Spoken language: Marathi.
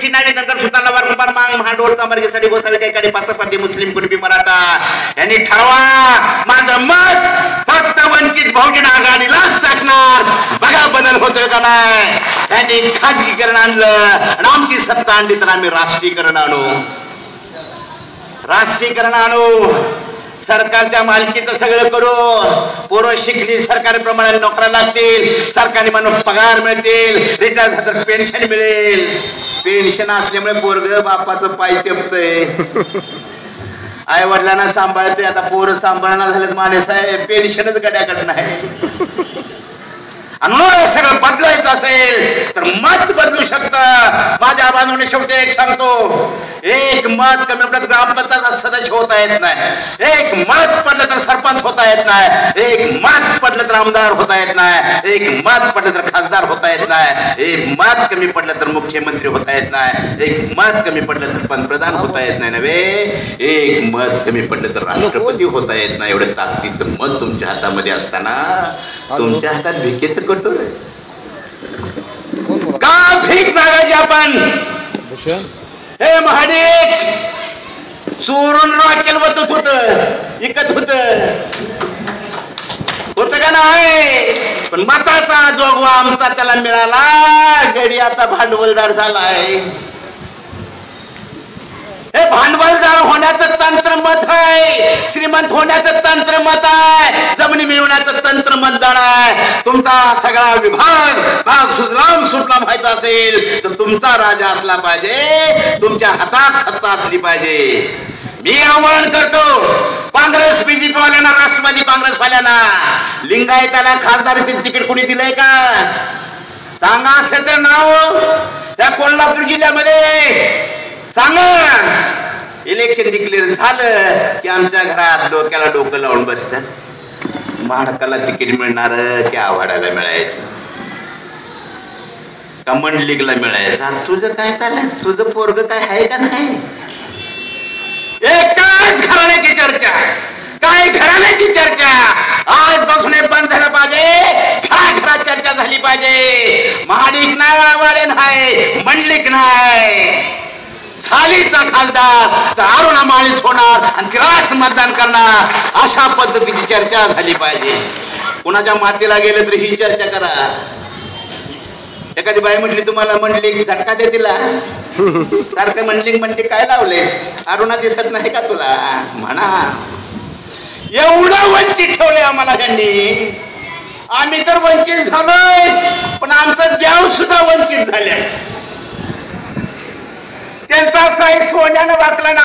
पिची नाडी नगर सुताला वर मांग महाडोर चांबरगीसाठी गोसावी काही काही पाचपाटी मुस्लिम कुणबी मराठा. यांनी ठरवा माझं मत फक्त वंचित बहुजन आघाडीलाच टाकणार. बघा बदल होतोय का नाही? त्यांनी खाजगीकरण आणलं आणि आमची सत्ता आणली तर आम्ही राष्ट्रीयकरण आणू. राष्ट्रीयकरण आणू. सरकारच्या मालकीचं सगळं करू. पोरं शिकली सरकारप्रमाणे नोकऱ्या लागतील सरकारी म्हणून पगार मिळतील रिटायर झालं तर पेन्शन मिळेल. पेन्शन असल्यामुळे पोरग बापाचं पाय चपतय. आई वडिलांना सांभाळते आता पोरं सांभाळणार झालेत माने साहेब पेन्शनच गड्याकडे नाही. आणि सगळं बदलायचं असेल तर मत बदलू शकत. माझ्या बांधून शेवटी एक सांगतो एक मत कमी पडत ग्रामपंचायत सदस्य होता येत नाही. एक मत पडलं तर येत नाही. एक मत पडलं तर आमदार होता येत नाही. एक मत पडलं तर खासदार होता येत नाही. एक मत कमी पडलं तर मुख्यमंत्री होता येत नाही. एक मत कमी पडलं तर पंतप्रधान होता येत नाही नव्हे. एक मत कमी पडलं तर राष्ट्रपती होता येत नाही. एवढं ताकदीचं मत तुमच्या हातामध्ये असताना तुमच्या हातात भिकेचं कटोर आहे. का भीक मागायची आपण? हे महाडिक चोरून राखेल वतत होत. इकत होत. होत का नाही पण मताचा जोगवा आमचा त्याला मिळाला. गडी आता भांडवलदार झालाय. हे भांडवलदार होण्याचं तंत्र मत आहे. श्रीमंत होण्याचं तंत्र मत आहे. जमिनी मिळवण्याचं तंत्र मतदान आहे. तुमचा सगळा विभाग भाग सुजलाम सुफलाम व्हायचा असेल तर तुमचा राजा असला पाहिजे. तुमच्या हातात सत्ता असली पाहिजे. मी आव्हान करतो. काँग्रेस बीजेपी वाल्यांना राष्ट्रवादी काँग्रेस वाल्यांना लिंगायताला खासदारकीचं तिकीट कोणी दिलंय का? सांगा असेल तर नाव त्या कोल्हापूर जिल्ह्यामध्ये. सांगा. इलेक्शन डिक्लेअर झालं की आमच्या घरात डोक्याला डोकं लावून बसतात. महाडकाला तिकीट मिळणार की आव्हाडाला मिळायचं? कमंड लीगला मिळायचं? तुझं काय चाललंय? तुझं पोरग काय आहे का नाही एकाच घराण्याची चर्चा काय घराण्याची चर्चा आजपासून हे बंद झालं पाहिजे घरा घरात चर्चा झाली पाहिजे महाडिक नाही नाही मंडलिक नाही. सालीचा खासदार तर अरुणा माळीच होणार आणि तिलाच मतदान करणार. अशा पद्धतीची चर्चा झाली पाहिजे. कुणाच्या मातीला गेलं तर ही चर्चा करा. एखादी बाई म्हटली तुम्हाला म्हणली झटका दे तिला सारखं म्हणली म्हणते काय लावलेस? अरुणा दिसत नाही का तुला? म्हणा. एवढं वंचित ठेवले आम्हाला त्यांनी. आम्ही तर वंचित झालोय पण आमचं देव सुद्धा झाल्या झाले. त्यांचा साई सोन्यानं वाकला ना.